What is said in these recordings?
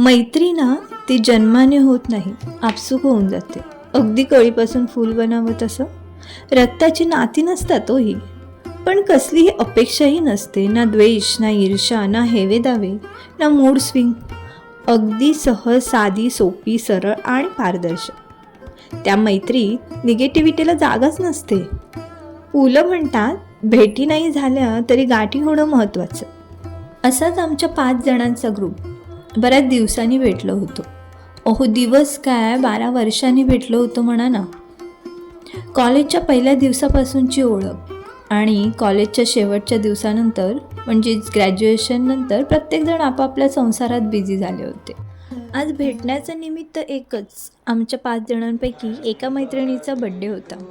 मैत्री ना ती जन्माने होत नाही आपसूक होऊन जाते. अगदी कळीपासून फूल बनावं तसं रक्ताची नाती नसतात तोही पण कसलीही अपेक्षाही नसते ना द्वेष ना ईर्षा ना हेवे दावे ना मूड स्विंग. अगदी सहज साधी सोपी सरळ आणि पारदर्शक. त्या मैत्रीत निगेटिव्हिटीला जागाच नसते. पुलं म्हणतात भेटी नाही झाल्या तरी गाठी होणं महत्त्वाचं. असाच आमच्या पाच जणांचा ग्रुप बऱ्याच दिवसांनी भेटलो होतो. अहो दिवस काय? बारा वर्षांनी भेटलो होतो म्हणा ना. कॉलेजच्या पहिल्या दिवसापासूनची ओळख आणि कॉलेजच्या शेवटच्या दिवसानंतर म्हणजेच ग्रॅज्युएशननंतर प्रत्येकजण आपापल्या संसारात बिझी झाले होते. आज भेटण्याचं निमित्त एकच आमच्या पाच जणांपैकी एका मैत्रिणीचा बड्डे होता.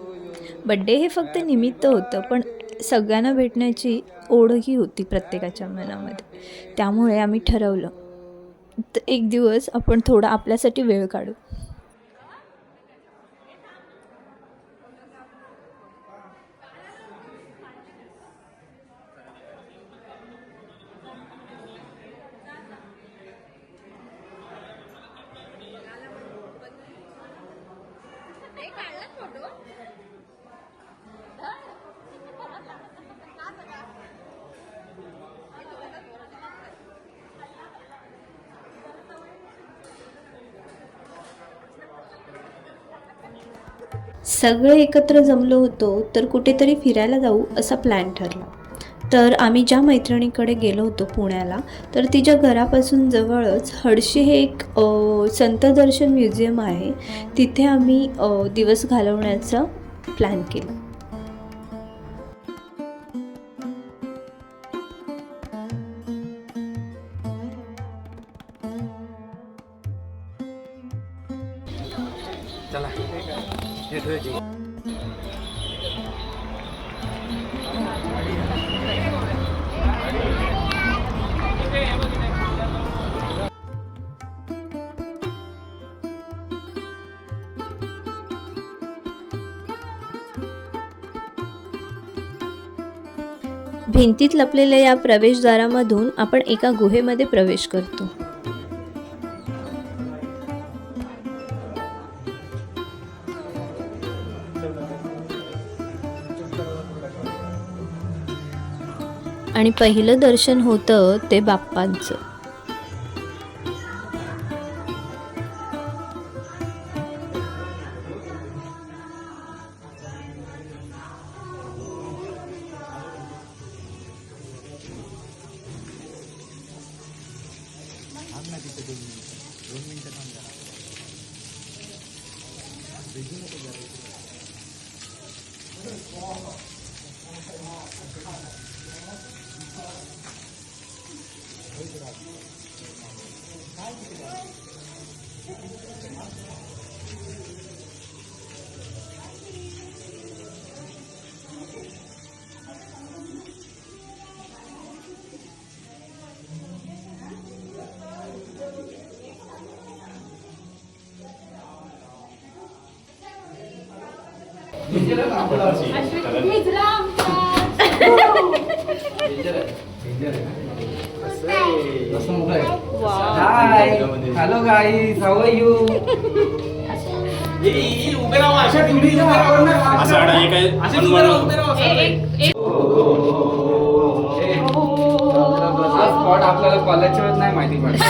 बड्डे हे फक्त निमित्त होतं पण सगळ्यांना भेटण्याची ओढही होती प्रत्येकाच्या मनामध्ये. त्यामुळे आम्ही ठरवलं एक दिवस आपण थोडा आपल्यासाठी वेळ काढू. सगळे एकत्र जमलो होतो तर कुठेतरी फिरायला जाऊ असा प्लॅन ठरला. तर आम्ही ज्या मैत्रिणीकडे गेलो होतो पुण्याला तर तिच्या घरापासून जवळच हडशी हे एक संतदर्शन म्युझियम आहे. तिथे आम्ही दिवस घालवण्याचा प्लॅन केला. चला. भिंतीत लपलेल्या या प्रवेशद्वारामधून आपण एका गुहेमध्ये प्रवेश करतो. आणि पहिलं दर्शन होतं ते बाप्पांचं. Hi hello how are you अशा तुम्ही स्पॉट आपल्याला कॉलेजच्या नाही माहिती पडत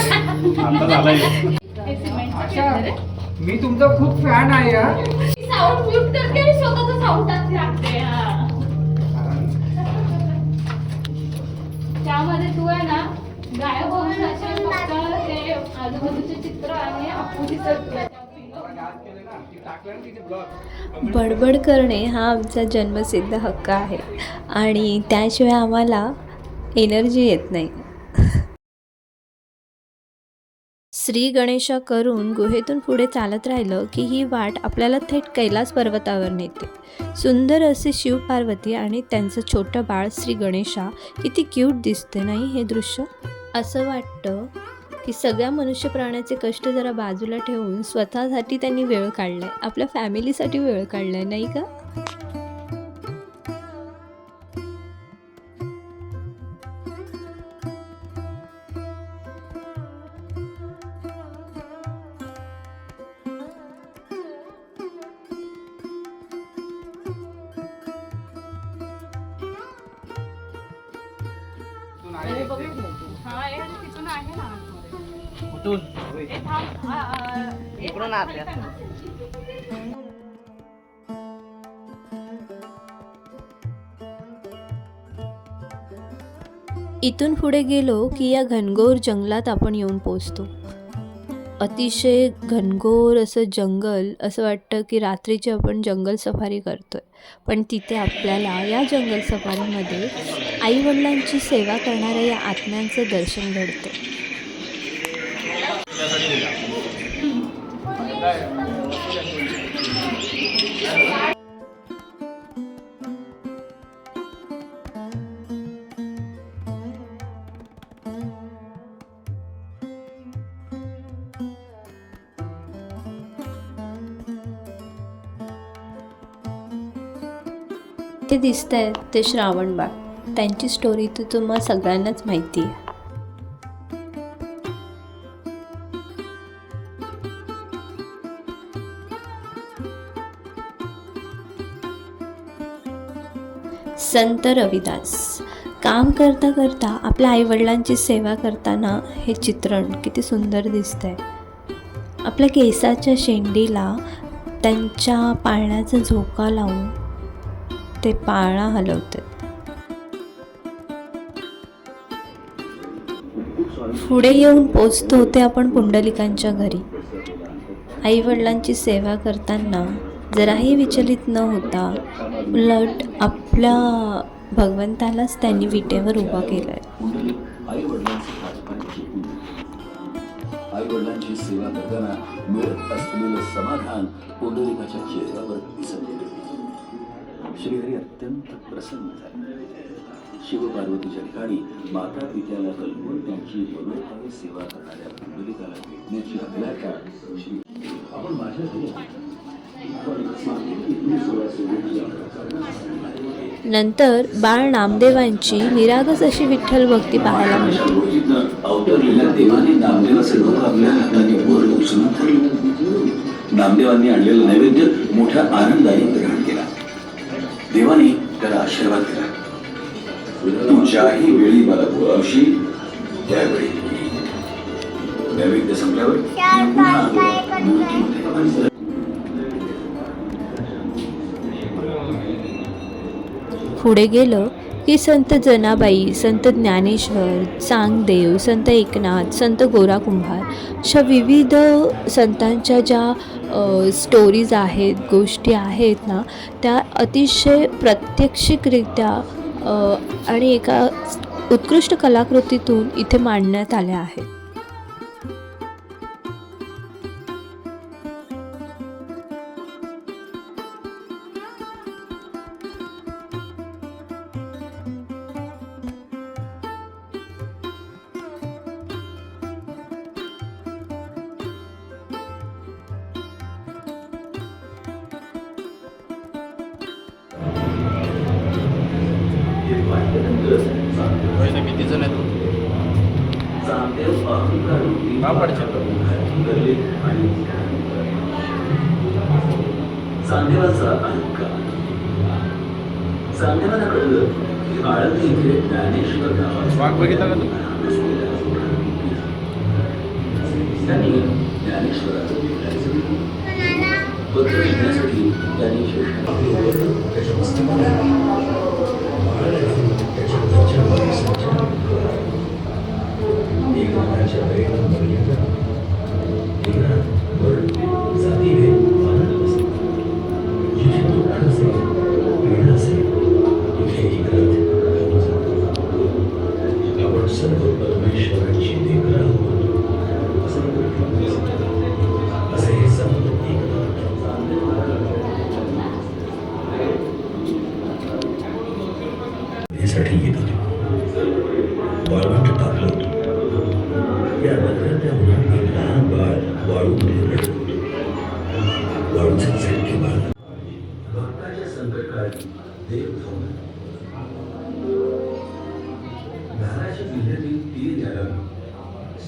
मी तुमचा खूप फॅन आहे हा साऊंड म्यूट करते आणि स्वतःचा साऊंड टाकते हा. त्यामध्ये तू आहे ना गायब होऊन असे फक्त ते आजूबाजूचे चित्र आणि आपू बडबड करणे हा आमचा जन्मसिद्ध हक्क आहे. आणि त्याशिवाय आम्हाला एनर्जी येत नाही. श्री गणेशा करून गुहेतून पुढे चालत राहिलं की ही वाट आपल्याला थेट कैलास पर्वतावर नेते. सुंदर असे शिव पार्वती आणि त्यांचं छोटं बाळ श्री गणेशा किती क्यूट दिसते नाही हे दृश्य? असं वाटतं की सगळ्या मनुष्य प्राण्याचे कष्ट जरा बाजूला ठेवून स्वतःसाठी त्यांनी वेळ काढलाय. आपल्या फॅमिलीसाठी वेळ काढलाय नाही का? आणि तिथून आहे ना. आतमध्ये. थांब. आ, आ, हे. इथून पुढे गेलो की या घनघोर जंगलात आपण येऊन पोचतो. अतिशय घनघोर असं जंगल असं वाटतं की रात्रीची आपण जंगल सफारी करतोय. पण तिथे आपल्याला या जंगल सफारीमध्ये आईवडिलांची सेवा करणाऱ्या या आत्म्यांचं दर्शन घडतं. ते दिसत आहेत ते श्रावणबाग त्यांची स्टोरी तर तुम्हाला सगळ्यांनाच माहिती आहे. संत रविदास काम करता करता आपल्या आईवडिलांची सेवा करताना हे चित्रण किती सुंदर दिसतंय. आपल्या केसाच्या शेंडीला त्यांच्या पाळण्याचा झोका लावून ते पाळणा हलवतात पुढे येऊन पोचतो होते आपण पुंडलिकांच्या घरी. आईवडिलांची सेवा करताना जराही विचलित न होता उलट आपल्या भगवंतालाच त्यांनी विटेवर उभा केलं आहे आई वडिलांची सेवा करताना मिळत असलेलं समाधान पुंडलिकाच्या चेहऱ्यावर दिसत श्रीहरी अत्यंत प्रसन्न झाले. शिवपार्वतीच्या ठिकाणी माता पित्याला कल्पून त्यांची मनोभावे सेवा करणाऱ्या पुंडलिकाला भेटण्याची अभिलाषा श्री आपण माझ्या नंतर बाळ नामदेवांची निरागस अशी विठ्ठल भक्ती पाहायला मिळते. नामदेवांनी आणलेलं नैवेद्य मोठ्या आनंदाने देवाने त्याला आशीर्वाद दिला. तू ज्याही वेळी मला बोलावशील? त्यावेळी. नैवेद्य संपल्यावर पुन्हा पुढे गेलं की संत जनाबाई संत ज्ञानेश्वर चांगदेव संत एकनाथ संत गोरा कुंभार अशा विविध संतांच्या ज्या स्टोरीज आहेत गोष्टी आहेत ना त्या अतिशय प्रत्यक्षिकरित्या आणि एका उत्कृष्ट कलाकृतीतून इथे मांडण्यात आल्या आहेत. वैसे किती जण आहेत का पडचे ज्ञानेश्वर वाघ बघितला का तू त्यांनी ज्ञानेश्वराचं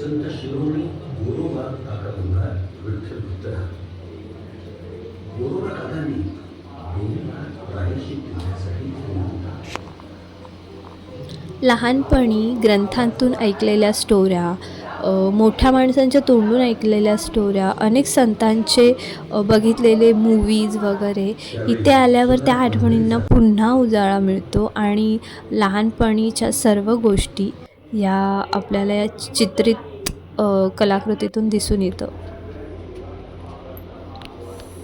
संत शिरोमणी गोरोबा काका म्हणणार विठ्ठल भक्तरा गोरोबा काकांनी लहानपणी ग्रंथांतून ऐकलेल्या स्टोऱ्या मोठ्या माणसांच्या तोंडून ऐकलेल्या स्टोऱ्या अनेक संतांचे बघितलेले मूवीज वगैरे इथे आल्यावर त्या आठवणींना पुन्हा उजाळा मिळतो आणि लहानपणीच्या सर्व गोष्टी या आपल्याला या चित्रित कलाकृतीतून दिसून येतं.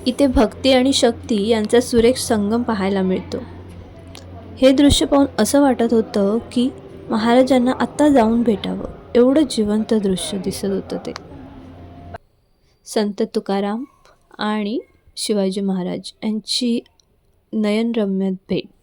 इथे भक्ती आणि शक्ती यांचा सुरेख संगम पाहायला मिळतो. हे दृश्य पाहून असं वाटत होतं की महाराजांना आत्ता जाऊन भेटावं. एवढं जिवंत दृश्य दिसत होतं ते. संत तुकाराम आणि शिवाजी महाराज यांची नयनरम्य भेट.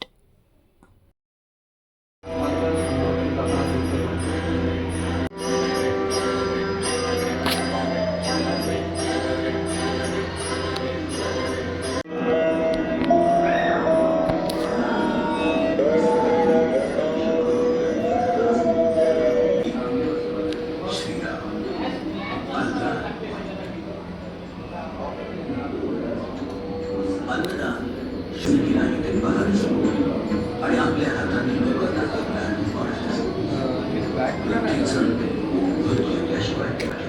されても、ぐっと増やしてもらいたい。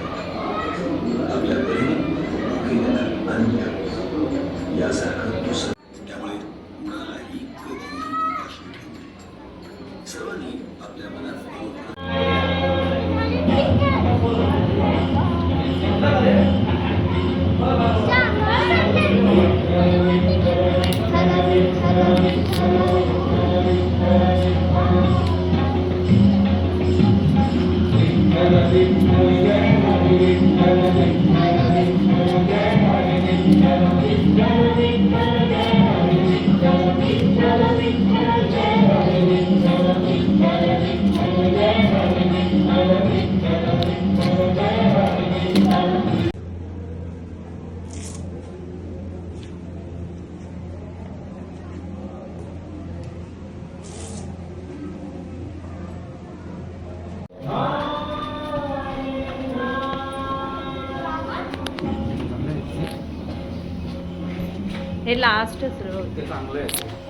हे लास्टच ते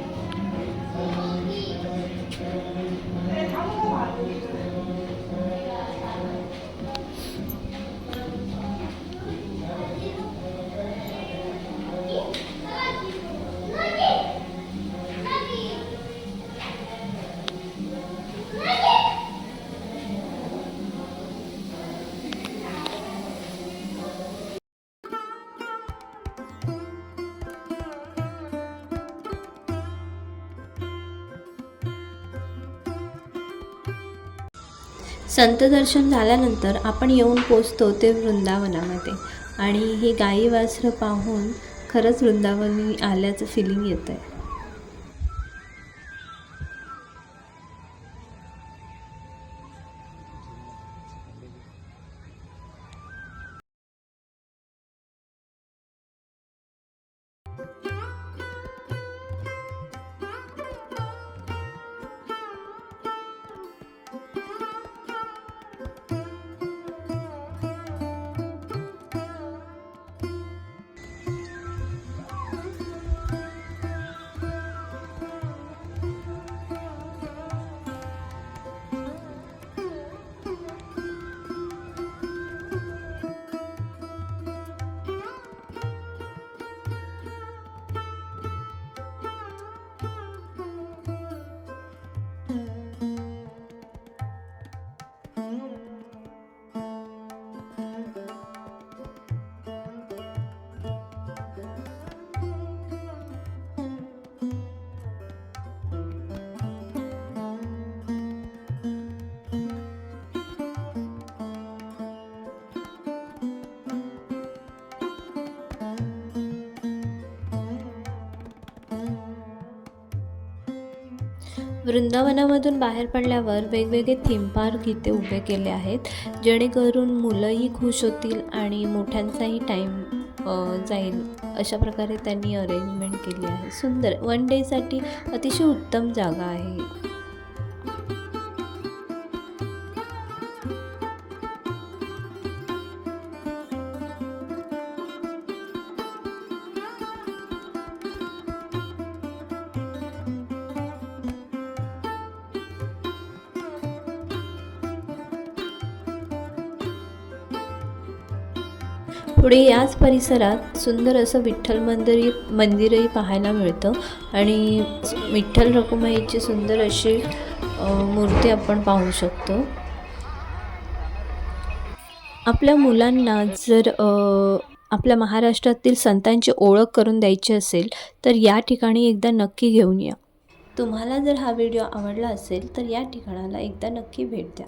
संत दर्शन झाल्यानंतर आपण येऊन पोचतो ते वृंदावनामध्ये. आणि ही गाई वासरं पाहून खरंच वृंदावनी आल्याचं फिलिंग येतं आहे वृंदावनामधून बाहेर पडल्यावर वेगवेगळे थीम पार्क इथे उभे केले आहेत जेणेकरून मुलंही खुश होतील आणि मोठ्यांचाही टाईम जाईल अशा प्रकारे त्यांनी अरेंजमेंट केली आहे. सुंदर वन डेसाठी अतिशय उत्तम जागा आहे. पुढे याच परिसरात सुंदर असं विठ्ठल मंदिर मंदिरही पाहायला मिळतं. आणि विठ्ठल रखुमाईची सुंदर अशी मूर्ती आपण पाहू शकतो. आपल्या मुलांना जर आपल्या महाराष्ट्रातील संतांची ओळख करून द्यायची असेल तर या ठिकाणी एकदा नक्की घेऊन या. तुम्हाला जर हा व्हिडिओ आवडला असेल तर या ठिकाणाला एकदा नक्की भेट द्या.